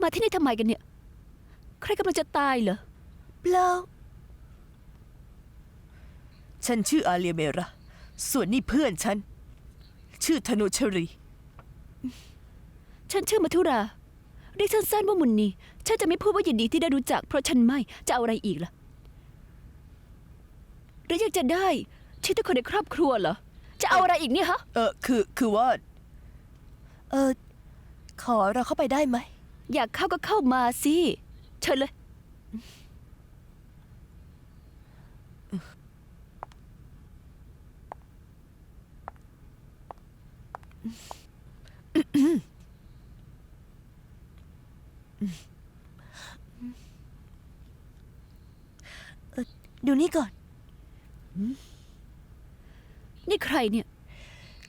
มาที่นี่ทำไมกันเนี่ย ใครกำลังจะตายเหรอ เปล่า ฉันชื่ออาเลียเมระส่วนนี่เพื่อนฉัน ชื่อธนุชรี ฉันชื่อมัทุรา เรียกสั้นๆว่ามุนนีฉันจะไม่พูดว่ายินดีที่ได้รู้จัก เพราะฉันไม่ จะเอาอะไรอีกล่ะ หรืออยากจะได้ที่ทุกคนในครอบครัวเหรอ จะเอาอะไรอีกเนี่ยฮะ เออคือคือว่า เออ ขอเราเข้าไปได้ไหม อยากเข้าก็เข้ามาสิ เชิญเลย ดูนี่ก่อน นี่ใครเนี่ย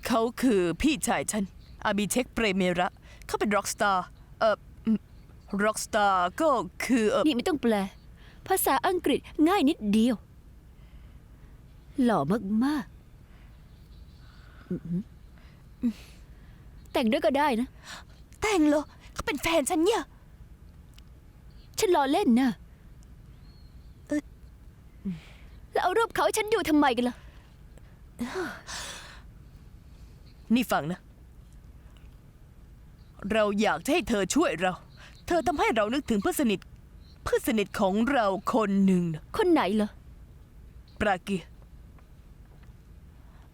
เขาคือพี่ชายฉัน อาบิเทคเปรเมระ เขาเป็นร็อกสตาร์ เออ ร็อกสตาร์ก็คือเออนี่ไม่ต้องแปล ภาษาอังกฤษง่ายนิดเดียว หล่อมากๆอื้อหือแต่งด้วยก็ได้นะ แต่งเหรอเขาเป็นแฟนฉันเนี่ย ฉันล้อเล่นนะเอ่อแล้วเอารูปเขาให้ฉันดูทำไมกันล่ะ นี่ฟังนะ เราอยากจะให้เธอช่วยเรา เธอทำให้เรานึกถึงเพื่อนสนิท เพื่อนสนิทของเราคนหนึ่งนะคนไหนเหรอ ปราเกียร์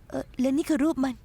เออและนี่คือรูปมัน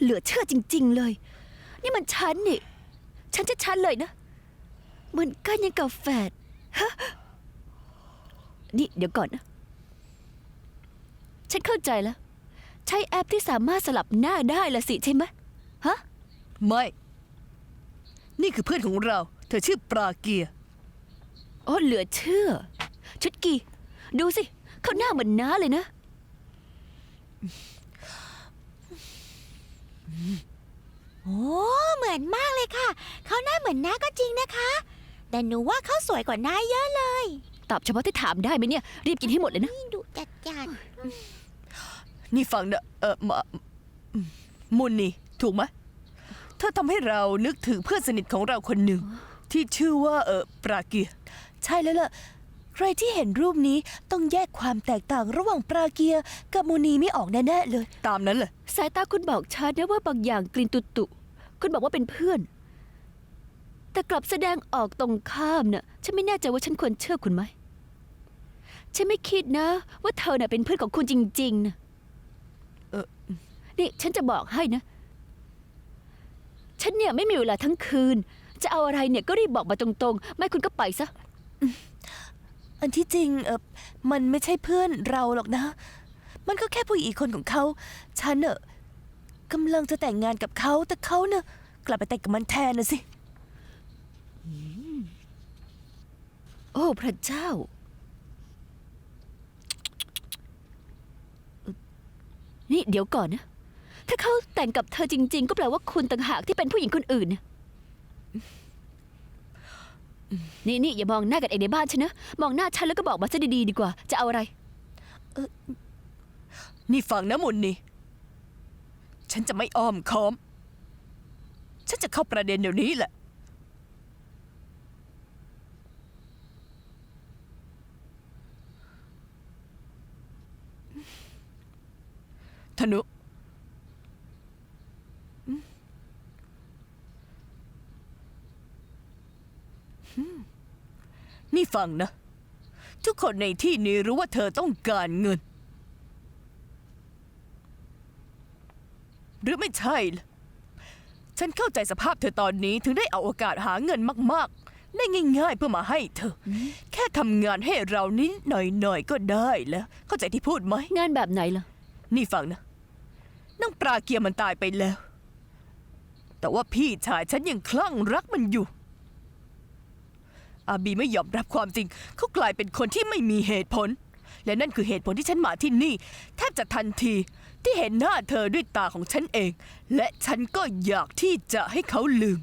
เหลือเชื่อจริง ๆ เลย นี่มันฉันนี่ ฉันจะฉันเลยนะ เหมือนกันยังกับแฝดฮะนี่เดี๋ยวก่อนนะ ฉันเข้าใจแล้ว ใช้แอปที่สามารถสลับหน้าได้ละสิใช่ไหมฮะ ไม่ นี่คือเพื่อนของเรา เธอชื่อปราเกียร์โอ้เหลือเชื่อ ชุดกี ดูสิ เขาหน้าเหมือนน้าเลยนะ โอ้ เหมือนมากเลยค่ะ เขาหน้าเหมือนน้าก็จริงนะคะ แต่หนูว่าเขาสวยกว่าน้าเยอะเลย ตอบเฉพาะที่ถามได้ไหมเนี่ย รีบกินให้หมดเลยนะ นี่ดุจัดจัดนี่ฟังนะเออมามุนนี่ถูกไหมเธอทำให้เรานึกถึงเพื่อนสนิทของเราคนหนึ่ง ที่ชื่อว่าเออปราเกียร์ใช่แล้วล่ะใค รที่เห็นรูปนี้ต้องแยกความแตกต่างระหว่างปราเกียร์กับมุนีไม่ออกแน่ๆเลย ตามนั้นเลยสายตาคุณบอกชัดนะว่าบางอย่างกลิ่นตุตุคุณบอกว่าเป็นเพื่อน แต่กลับแสดงออกตรงข้ามน่ะฉันไม่แน่ใจว่าฉันควรเชื่อคุณไหมฉันไม่คิดนะ ว่าเธอน่ะเป็นเพื่อนของคุณจริงๆนะเออนี่ฉันจะบอกให้นะ ฉันเนี่ยไม่มีเวลาทั้งคืน จะเอาอะไรเนี่ยก็รีบบอกมาตรงๆ ไม่คุณก็ไปซะ อันที่จริงเออมันไม่ใช่เพื่อนเราหรอกนะ มันก็แค่ผู้หญิงคนของเขา ฉันเนอะกำลังจะแต่งงานกับเขาแต่เขาเนอะกลับไปแต่งกับมันแทนนะสิ โอ้พระเจ้า นี่เดี๋ยวก่อนนะ ถ้าเขาแต่งกับเธอจริง ๆ ก็แปลว่าคุณต่างหากที่เป็นผู้หญิงคนอื่นนะ นี่นี่อย่ามองหน้ากันเองในบ้านฉันนะ มองหน้าฉันแล้วก็บอกมาซะดีๆดีกว่า จะเอาอะไร นี่ฟังนะมุนนี่ ฉันจะไม่อ้อมค้อม ฉันจะเข้าประเด็นเดี๋ยวนี้แหละ ธนุ ฟังนะ ทุกคนในที่นี้รู้ว่าเธอต้องการเงิน หรือไม่ใช่ล่ะฉันเข้าใจสภาพเธอตอนนี้ถึงได้เอาโอกาสหาเงินมาก ๆ ได้ง่าย ๆ เพื่อมาให้เธออแค่ทำงานให้เรานิดหน่อย ๆ ก็ได้แล้ว เข้าใจที่พูดไหม งานแบบไหนล่ะ นี่ฟังนะนางปราเกียร์มันตายไปแล้ว แต่ว่าพี่ชายฉันยังคลั่งรักมันอยู่ อาบีไม่ยอมรับความจริง เขากลายเป็นคนที่ไม่มีเหตุผล และนั่นคือเหตุผลที่ฉันมาที่นี่ แทบจะทันทีที่เห็นหน้าเธอด้วยตาของฉันเอง และฉันก็อยากที่จะให้เขาลืม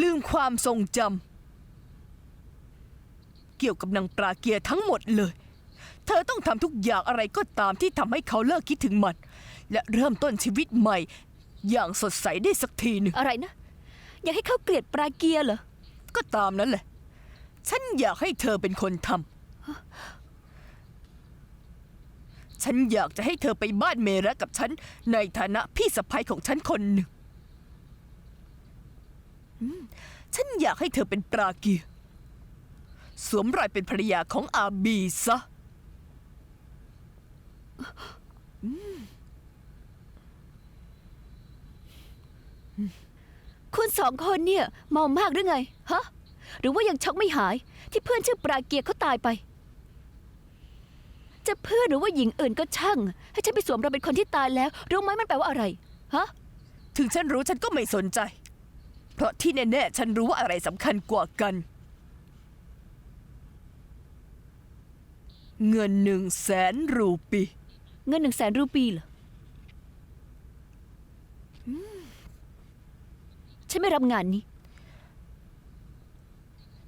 ลืมความทรงจำเกี่ยวกับนางปราเกียร์ทั้งหมดเลย เธอต้องทำทุกอย่างอะไรก็ตามที่ทำให้เขาเลิกคิดถึงมัน และเริ่มต้นชีวิตใหม่ อย่างสดใสได้สักทีหนึ่งอะไรนะ อยากให้เขาเกลียดปลาเกียร์เหรอ ก็ตามนั้นแหละ ฉันอยากให้เธอเป็นคนทำ ฉันอยากจะให้เธอไปบ้านเมระกับฉัน ในฐานะพี่สะใภ้ของฉันคนหนึ่ง ฉันอยากให้เธอเป็นปราเกียสวมรอยเป็นภรรยาของอาบีซะ คุณสองคนเนี่ยเมามากหรือไง ฮะ หรือว่ายังช็อกไม่หาย ที่เพื่อนชื่อปราเกียร์เขาตายไป จะเพื่อนหรือว่าหญิงอื่นก็ช่าง ให้ฉันไปสวมเราเป็นคนที่ตายแล้วรู้ไหมมันแปลว่าอะไรฮะถึงฉันรู้ฉันก็ไม่สนใจ เพราะที่แน่ๆฉันรู้ว่าอะไรสำคัญกว่ากัน เงินหนึ่งแสนรูปี เงินหนึ่งแสนรูปีเหรออฉันไม่รับงานนี้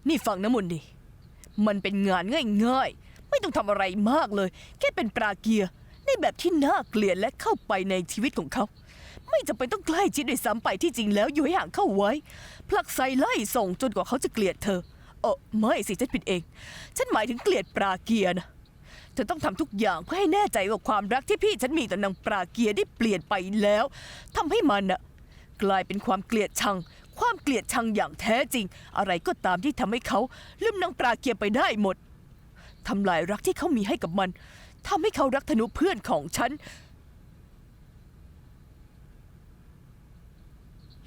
นี่ฟังนะมุนดิมันเป็นงานง่ายๆ ไม่ต้องทำอะไรมากเลย แค่เป็นปลาเกียร์ในแบบที่น่าเกลียดและเข้าไปในชีวิตของเขา ไม่จำเป็นต้องใกล้ชิดด้วยซ้ำไปที่จริงแล้วอยู่ให้ห่างเข้าไว้ ผลักใส่ไล่ส่งจนกว่าเขาจะเกลียดเธอ เออไม่สิฉันผิดเอง ฉันหมายถึงเกลียดปลาเกียร์นะเธอต้องทำทุกอย่างเพื่อให้แน่ใจว่าความรักที่พี่ฉันมีต่อนางปลาเกียร์ได้เปลี่ยนไปแล้วทำให้มันน่ะกลายเป็นความเกลียดชัง ความเกลียดชังอย่างแท้จริง อะไรก็ตามที่ทำให้เขาลืมนางปลาเกียร์ไปได้หมดทำลายรักที่เขามีให้กับมันทำให้เขารักธนุเพื่อนของฉัน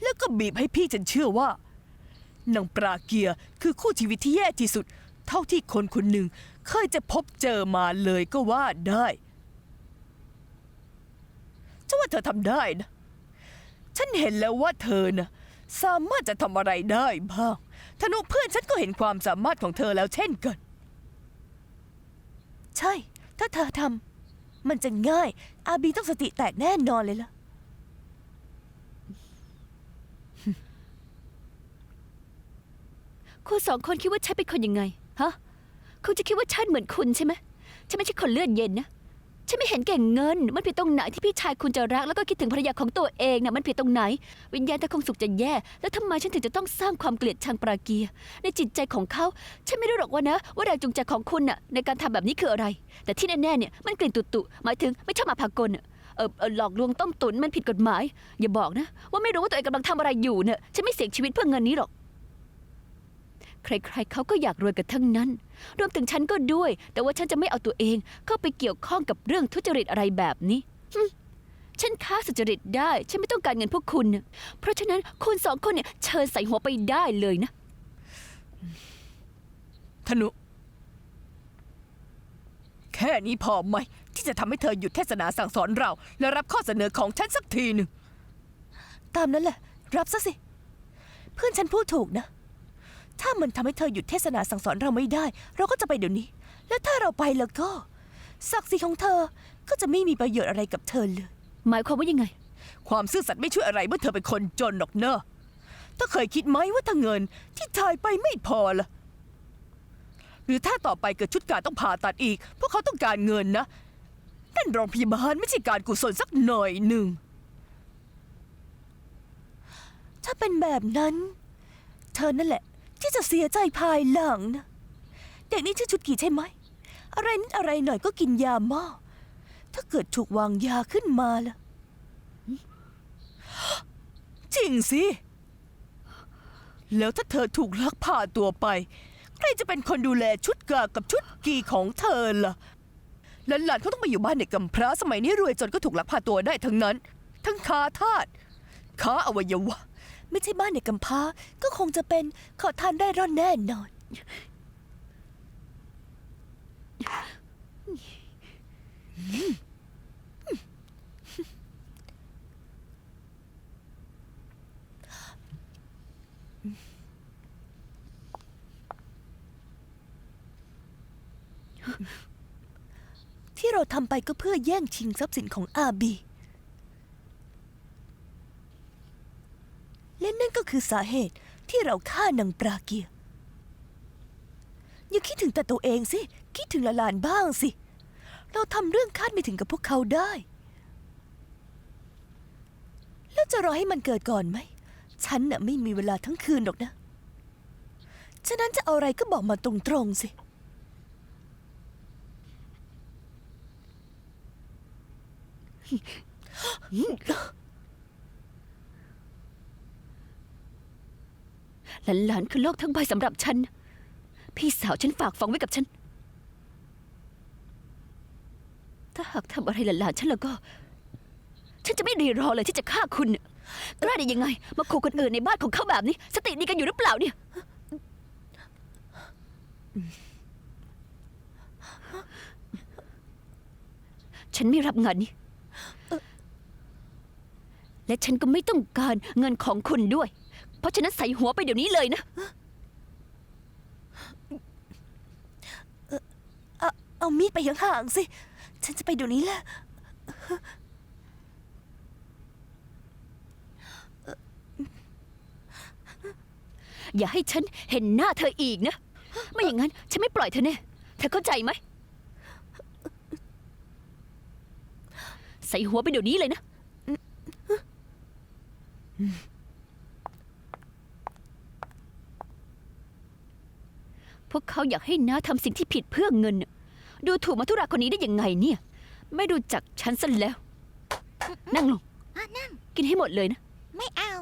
แล้วก็บีบให้พี่ฉันเชื่อว่านางปลาเกียร์คือคู่ชีวิตที่แย่ที่สุด เท่าที่คนคนหนึ่งเคยจะพบเจอมาเลยก็ว่าได้ฉันว่าเธอทำได้นะ ฉันเห็นแล้วว่าเธอนะ สามารถจะทำอะไรได้บ้างธนุเพื่อนฉันก็เห็นความสามารถของเธอแล้วเช่นกัน ใช่ ถ้าเธอทำมันจะง่าย อาบีต้องสติแตกแน่นอนเลยล่ะ คุณสองคนคิดว่าฉันเป็นคนยังไง ฮะ คุณจะคิดว่าฉันเหมือนคุณใช่ไหมฉันไม่ใช่คนเลือดเย็นนะ ฉันไม่เห็นแก่งเงิน มันผิดตรงไหนที่พี่ชายคุณจะรักแล้วก็คิดถึงภรรยาของตัวเองนะ่ะมันผิดตรงไหน วิญญาณเธอคงสุขจะแย่ แล้วทำไมฉันถึงจะต้องสร้างความเกลียดชังปราเกีย ในจิตใจของเขา ฉันไม่รู้หรอกว่านะ ว่าแรงจูงใจของคุณน่ะในการทำแบบนี้คืออะไร แต่ที่แน่ๆเนี่ยมันกลิ่นตุตุหมายถึงไม่ชอบมาพากลน่ะเออเออหลอกลวงต้มตุ๋นมันผิดกฎหมาย อย่าบอกนะ ว่าไม่รู้ว่าตัวเองกำลังทำอะไรอยู่เน่ะฉันไม่เสี่ยงชีวิตเพื่อเงินนี้หรอก ใครๆเขาก็อยากรวยกันทั้งนั้น รวมถึงฉันก็ด้วย แต่ว่าฉันจะไม่เอาตัวเองเข้าไปเกี่ยวข้องกับเรื่องทุจริตอะไรแบบนี้หึฉันค้าสุจริตได้ ฉันไม่ต้องการเงินพวกคุณน่ะเพราะฉะนั้นคุณสองคนเนี่ยเชิญใส่หัวไปได้เลยนะ ธนุ แค่นี้พอไหม ที่จะทำให้เธอหยุดเทศนาสั่งสอนเรา และรับข้อเสนอของฉันสักทีหนึ่ง ตามนั้นแหละ รับซะสิ เพื่อนฉันพูดถูกนะ ถ้ามันทำให้เธอหยุดเทศนาสั่งสอนเราไม่ได้ เราก็จะไปเดี๋ยวนี้ และถ้าเราไปแล้วก็ศักดิ์ศรีของเธอก็จะไม่มีประโยชน์อะไรกับเธอเลย หมายความว่ายังไง ความซื่อสัตย์ไม่ช่วยอะไรเมื่อเธอเป็นคนจนหรอกเนอะถ้าเคยคิดไหมว่าถ้าเงินที่จ่ายไปไม่พอล่ะหรือถ้าต่อไปเกิดชุดการต้องผ่าตัดอีก พวกเขาต้องการเงินนะ นั่นโรงพยาบาลไม่ใช่การกุศลสักหน่อยหนึ่ง ถ้าเป็นแบบนั้น เธอนั่นแหละ ที่จะเสียใจภายหลังนะ เด็กนี่ชื่อชุดกี่ใช่ไหม อะไรนิดอะไรหน่อยก็กินยาหม้อ ถ้าเกิดถูกวางยาขึ้นมาล่ะ จริงสิ แล้วถ้าเธอถูกลักพาตัวไป ใครจะเป็นคนดูแลชุดกากับชุดกีของเธอล่ะ หลานๆเขาต้องไปอยู่บ้านเด็กกำพร้าสมัยนี้รวยจนก็ถูกลักพาตัวได้ทั้งนั้น ทั้งค้าทาสค้าอวัยวะ ไม่ใช่บ้านในกกำพร้า ก็คงจะเป็นขอทานได้ร่อนแน่นอน ที่เราทำไปก็เพื่อแย่งชิงทรัพย์สินของอาบี คือสาเหตุที่เราฆ่านางปราเกียร์อย่าคิดถึงแต่ตัวเองสิ คิดถึงหลานๆบ้างสิ เราทำเรื่องคาดไม่ถึงกับพวกเขาได้ แล้วจะรอให้มันเกิดก่อนไหม ฉันน่ะไม่มีเวลาทั้งคืนหรอกนะ ฉะนั้นจะเอาอะไรก็บอกมาตรงๆสิ หลานๆคือโลกทั้งใบสำหรับฉัน พี่สาวฉันฝากฝังไว้กับฉัน ถ้าหากทำอะไรหลานๆฉันแล้วก็ ฉันจะไม่รีรอเลยที่จะฆ่าคุณ กล้าได้ยังไง มาขู่คนอื่นในบ้านของเขาแบบนี้ สติดีกันอยู่หรือเปล่าเนี่ย ฉันไม่รับงานนี้ และฉันก็ไม่ต้องการเงินของคุณด้วย เพราะฉะนั้นใส่หัวไปเดี๋ยวนี้เลยนะ เอาเอามีดไปห่างๆสิ ฉันจะไปเดี๋ยวนี้แหละ อย่าให้ฉันเห็นหน้าเธออีกนะ ไม่อย่างนั้น ฉันไม่ปล่อยเธอแน่ เธอเข้าใจไหม ใส่หัวไปเดี๋ยวนี้เลยนะ พวกเขาอยากให้น้าทำสิ่งที่ผิดเพื่อเงินน่ะดูถูกมาธุระคนนี้ได้ยังไงเนี่ย ไม่รู้จักฉันซะแล้ว นั่งลง อะนั่งกินให้หมดเลยนะ ไม่เอา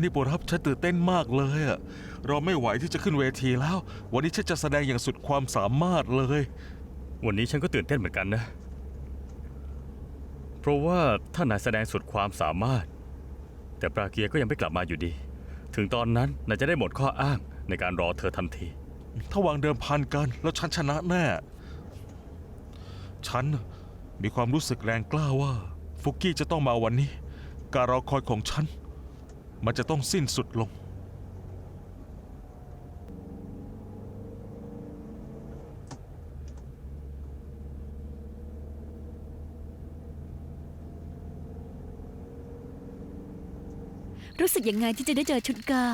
นี่โปรรับฉันตื่นเต้นมากเลยอะเราไม่ไหวที่จะขึ้นเวทีแล้ว วันนี้ฉันจะแสดงอย่างสุดความสามารถเลย วันนี้ฉันก็ตื่นเต้นเหมือนกันนะ เพราะว่าถ้านายแสดงสุดความสามารถ แต่ปราเกียร์ก็ยังไม่กลับมาอยู่ดี ถึงตอนนั้นนายจะได้หมดข้ออ้างในการรอเธอทันที ถ้าวางเดิมพันกัน แล้วฉันชนะแน่ ฉันมีความรู้สึกแรงกล้าว่า ฟุกกี้จะต้องมาวันนี้ การรอคอยของฉัน มันจะต้องสิ้นสุดลง รู้สึกยังไงที่จะได้เจอชุดกา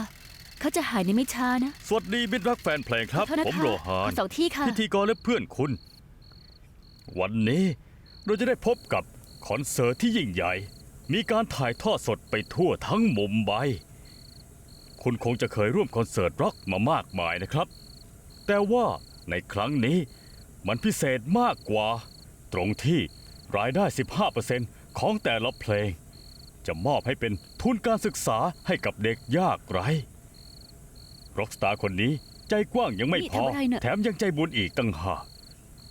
เขาจะหายในไม่ช้านะ สวัสดีมิตรรักแฟนเพลงครับ ขอโทษนะผมคะโรฮาขนอสองที่ค่ะ พิธีกรและเพื่อนคุณ วันนี้เราจะได้พบกับคอนเสิร์ตที่ยิ่งใหญ่ มีการถ่ายทอดสดไปทั่วทั้งมุมไบคุณคงจะเคยร่วมคอนเสิร์ตร็อกมามากมายนะครับ แต่ว่าในครั้งนี้มันพิเศษมากกว่า ตรงที่รายได้ 15%ของแต่ละเพลง จะมอบให้เป็นทุนการศึกษาให้กับเด็กยากไร้ร็อกสตาร์คนนี้ใจกว้างยังไม่นี่พอ ทำอะไรเนี่ย แถมยังใจบุญอีกตั้งหาก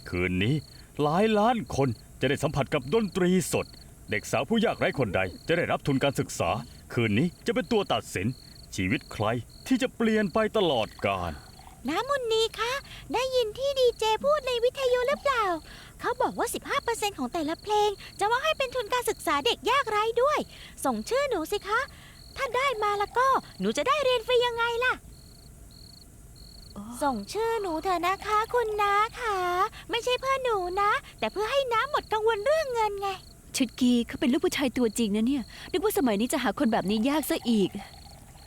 คืนนี้หลายล้านคนจะได้สัมผัสกับดนตรีสด เด็กสาวผู้ยากไร้คนใด จะได้รับทุนการศึกษา คืนนี้จะเป็นตัวตัดสิน ชีวิตใครที่จะเปลี่ยนไปตลอดกาล น้ำมุนนีคะ ได้ยินที่ดีเจพูดในวิทยุหรือเปล่า เขาบอกว่า 15%ของแต่ละเพลง จะว่าให้เป็นทุนการศึกษาเด็กยากไร้ด้วย ส่งชื่อหนูสิคะ ถ้าได้มาแล้วก็หนูจะได้เรียนฟรียังไงล่ะ ส่งชื่อหนูเถอะนะคะคุณน้าค่ะ ไม่ใช่เพื่อหนูนะ แต่เพื่อให้น้าหมดกังวลเรื่องเงินไง ชุดกีเขาเป็นลูกผู้ชายตัวจริงนะเนี่ย นึกว่าสมัยนี้จะหาคนแบบนี้ยากซะอีก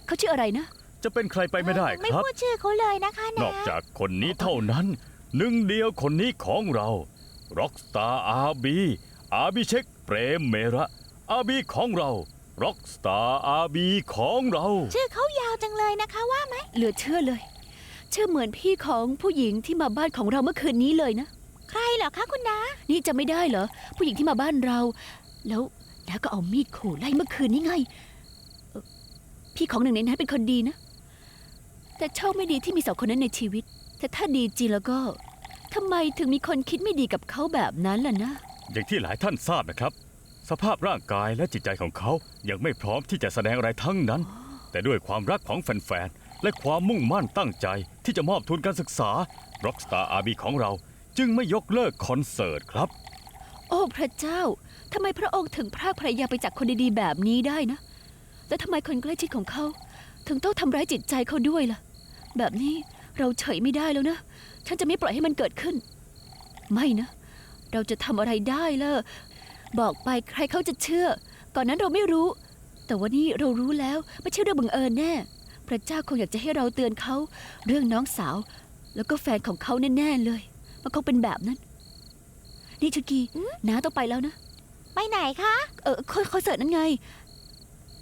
เขาชื่ออะไรนะ จะเป็นใครไปไม่ได้ไม่ครับ พูดชื่อเขาเลยนะคะนนะอกจากคนนี้เท่านั้น หนึ่งเดียวคนนี้ของเรา ร็อกสตาร์อาบีอาบีเช็คเปรมเมระ อาบีของเราร็อกสตาร์อาบีของเรา ชื่อเขายาวจังเลยนะคะว่าไหม เหลือเชื่อเลย เชื่อเหมือนพี่ของผู้หญิงที่มาบ้านของเราเมื่อคืนนี้เลยนะ ใครเหรอคะคุณน้านี่จะไม่ได้เหรอ ผู้หญิงที่มาบ้านเรา แล้วแล้วก็เอามีดขู่ไล่เมื่อคืนนี้ไงเอ่อพี่ของหนึ่งในนั้นเป็นคนดีนะ แต่โชคไม่ดีที่มีสองคนนั้นในชีวิต แต่ถ้าดีจริงแล้วก็ ทำไมถึงมีคนคิดไม่ดีกับเขาแบบนั้นล่ะนะ อย่างที่หลายท่านทราบนะครับ สภาพร่างกายและจิตใจของเขายังไม่พร้อมที่จะแสดงอะไรทั้งนั้น แต่ด้วยความรักของแฟนๆ และความมุ่งมั่นตั้งใจที่จะมอบทุนการศึกษา Rockstar RB ของเราจึงไม่ยกเลิกคอนเสิร์ตครับ โอ้พระเจ้า ทำไมพระองค์ถึงพรากภรรยาไปจากคนดีๆแบบนี้ได้นะ แล้วทำไมคนใกล้ชิดของเขา ถึงต้องทำร้ายจิตใจเขาด้วยล่ะ แบบนี้เราเฉยไม่ได้แล้วนะ ฉันจะไม่ปล่อยให้มันเกิดขึ้น ไม่นะ เราจะทำอะไรได้ล่ะ บอกไปใครเขาจะเชื่อ ก่อนนั้นเราไม่รู้ แต่วันนี้เรารู้แล้วไม่ใช่เรื่องบังเอิญแน่ พระเจ้าคงอยากจะให้เราเตือนเขาเรื่องน้องสาว แล้วก็แฟนของเขาแน่ๆเลยว่าเขาเป็นแบบนั้น นี่ชุกีน้าต้องไปแล้วนะ ไปไหนคะ เออคอนคอนเสิร์ตนั่นไง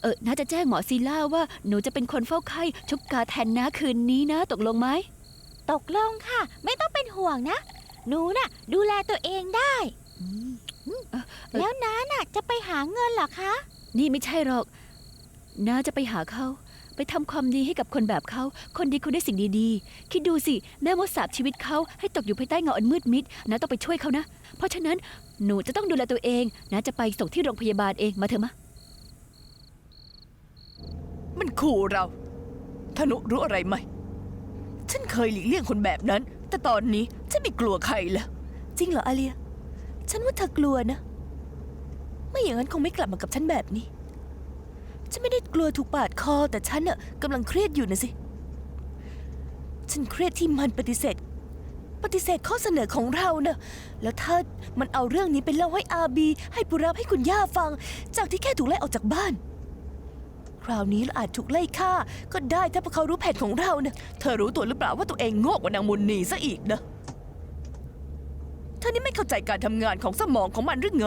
เออน้าจะแจ้งหมอซีล่าว่าหนูจะเป็นคนเฝ้าไข้ชุกกาแทนน้าคืนนี้นะ ตกลงไหม ตกลงค่ะ ไม่ต้องเป็นห่วงนะ หนูน่ะ ดูแลตัวเองได้ แล้วน้าน่ะ จะไปหาเงินเหรอคะ นี่ไม่ใช่หรอกน้าจะไปหาเขา ไปทำความดีให้กับคนแบบเขา คนดีคนได้สิ่งดีๆ คิดดูสิแม่มดสาบชีวิตเขาให้ตกอยู่ภายใต้เงาอันมืดมิดน้าต้องไปช่วยเขานะ เพราะฉะนั้นหนูจะต้องดูแลตัวเองน้าจะไปส่งที่โรงพยาบาลเองมาเถอะมะ มันขู่เราธนุรู้อะไรไหม ฉันเคยหลีกเลี่ยงคนแบบนั้น แต่ตอนนี้ฉันไม่กลัวใครแล้วจริงเหรออาเลีย ฉันว่าเธอกลัวนะ ไม่อย่างนั้นคงไม่กลับมากับฉันแบบนี้ ฉันไม่ได้กลัวถูกปาดคอ แต่ฉันน่ะกำลังเครียดอยู่นะสิ ฉันเครียดที่มันปฏิเสธ ปฏิเสธข้อเสนอของเราเนะแล้วถ้ามันเอาเรื่องนี้ไปเล่าให้อาบี ให้ปุรับให้คุณย่าฟัง จากที่แค่ถูกไล่ออกจากบ้าน คราวนี้เราอาจถูกไล่ฆ่า ก็ได้ถ้าพวกเขารู้แผนของเราเนะเธอรู้ตัวหรือเปล่าว่าตัวเองโง่กว่านางมุนนีซะอีกนะเธอนี่ไม่เข้าใจการทำงานของสมองของมันหรือไง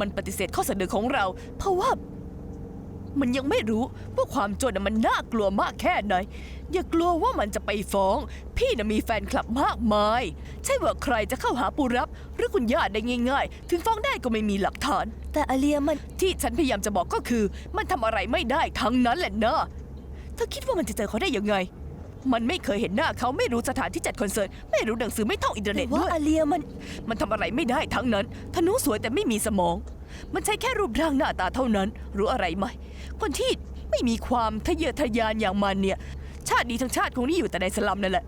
มันปฏิเสธข้อเสนอของเรา เพราะว่า มันยังไม่รู้ว่าความจนน่ะมันน่ากลัวมากแค่ไหน อย่ากลัวว่ามันจะไปฟ้อง พี่น่ะมีแฟนคลับมากมาย ใช่ว่าใครจะเข้าหาปูรับ หรือคุณย่าได้ง่าย ๆ ถึงฟ้องได้ก็ไม่มีหลักฐาน แต่อาเลียมันที่ฉันพยายามจะบอกก็คือ มันทำอะไรไม่ได้ทั้งนั้นแหละนะเธอคิดว่ามันจะเจอเขาได้ยังไง มันไม่เคยเห็นหน้าเขาไม่รู้สถานที่จัดคอนเสิร์ตไม่รู้หนังสือไม่ท่องอินเทอร์เน็ตด้วยอาเลียมัน มันทำอะไรไม่ได้ทั้งนั้นธนุสวยแต่ไม่มีสมอง มันใช่แค่รูปร่างหน้าตาเท่านั้น รู้อะไรไหม คนที่ไม่มีความทะเยอทะยานอย่างมันเนี่ย ชาตินี้ทั้งชาติคงได้อยู่แต่ในสลัมนั่นแหละ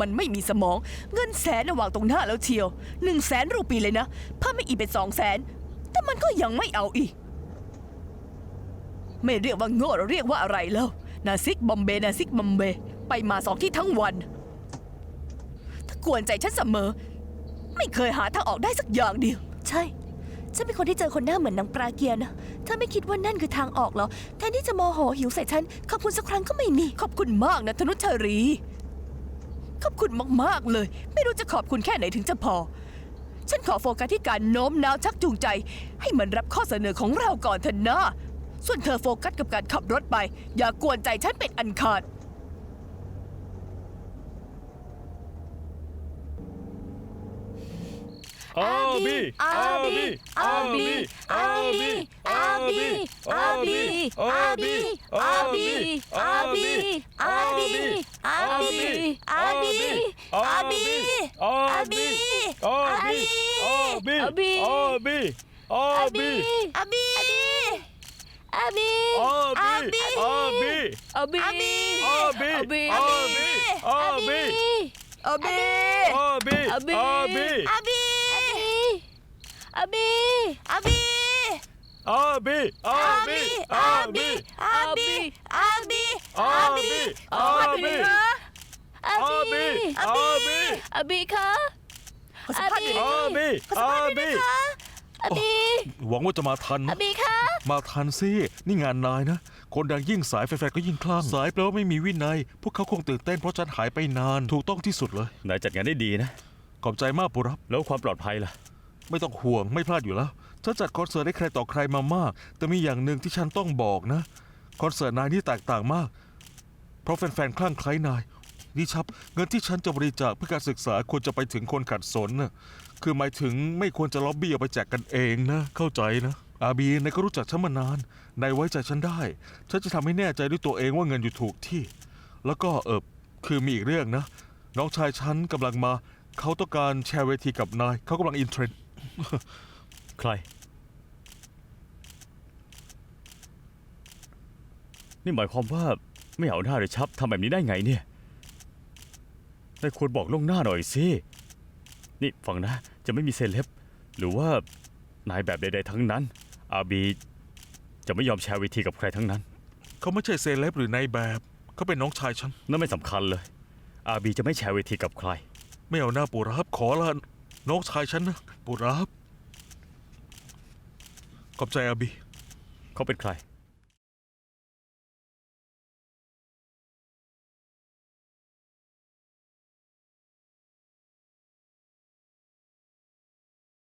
มันไม่มีสมอง เงินแสนวางตรงหน้าแล้วเชียวหนึ่งแสนรูปีเลยนะเพิ่มไม่อีกเป็นสองแสนแต่มันก็ยังไม่เอาอีก ไม่เรียกว่าโง่เราเรียกว่าอะไรแล้ว นาซิกบอมเบนาซิกบอมเบไปมาสองที่ทั้งวันถ้ากวนใจฉันเสมอ ไม่เคยหาทางออกได้สักอย่างเดียว ใช่ ฉันเป็นคนที่เจอคนหน้าเหมือนนางปลาเกียร์นะเธอไม่คิดว่านั่นคือทางออกเหรอ แทนที่จะโมโหหิวใส่ฉัน ขอบคุณสักครั้งก็ไม่มี ขอบคุณมากนะธนุชรี ขอบคุณมากๆเลย ไม่รู้จะขอบคุณแค่ไหนถึงจะพอ ฉันขอโฟกัสที่การโน้มน้าวชักจูงใจ ให้มันรับข้อเสนอของเราก่อนเถอะนะ ส่วนเธอโฟกัสกับการขับรถไป อย่ากวนใจฉันเป็นอันขาด อาบีอาบีอาบีอาบีอาบีอาบีอาบีอาบีอาบีอาบีอาบี อาบีอาบีอาบีอาบีอาบีอาบีอาบีอาบีอาบีอาบีอาบีอาบีอาบีอาบีอาบีอาบีอาบีอาเบอาบีอาบีอาบีอาบีอาบีอาบีอาบีอาบีอาบีอาบีอาบีอาบีอาบีอาอาบีบีอาบีอาบีคะขอสัมภาษณ์หน่อยอาบีอาบีอาบีหวังว่าจะมาทันอานะบีคะมาทันสินี่งานนายนะ คนดังยิ่งสายแฟนๆก็ยิ่งคลั่งสายแปลว่าไม่มีวินัย พวกเขาคงตื่นเต้นเพราะฉันหายไปนานถูกต้องที่สุดเลยนายจัดงานได้ดีนะขอบใจมากปุรับแล้วความปลอดภัยล่ะ ไม่ต้องห่วงไม่พลาดอยู่แล้วฉันจัดคอนเสิร์ตให้ใครต่อใครมามาก แต่มีอย่างหนึ่งที่ฉันต้องบอกนะ คอนเสิร์ตนายนี่แตกต่างมาก เพราะแฟนๆคลั่งไคล้นาย นี่ชับ เงินที่ฉันจะบริจาคเพื่อการศึกษาควรจะไปถึงคนขัดสนน่ะคือหมายถึงไม่ควรจะล็อบบี้เอาไปแจกกันเองนะ เข้าใจนะอาบีนายก็รู้จักฉันมานานนายไว้ใจฉันได้ ฉันจะทำให้แน่ใจด้วยตัวเองว่าเงินอยู่ถูกที่ แล้วก็เออคือมีอีกเรื่องนะ น้องชายฉันกำลังมา เขาต้องการแชร์เวทีกับนาย เขากำลังอินเทรนด์ ใคร นี่หมายความว่าไม่เอาหน้าหรือชับทำแบบนี้ได้ไงเนี่ยนายควรบอกล่วงหน้าหน่อยสิ นี่ฟังนะ จะไม่มีเซเลบหรือว่านายแบบใดๆทั้งนั้น อาบีจะไม่ยอมแชร์วิธีกับใครทั้งนั้น เขาไม่ใช่เซเลบหรือนายแบบ เขาเป็นน้องชายฉัน นั่นไม่สำคัญเลย อาบีจะไม่แชร์วิธีกับใคร ไม่เอาหน้าปูรับขอละ นกชายฉันนะปวดรับ ขอบใจอาบี เขาเป็นใคร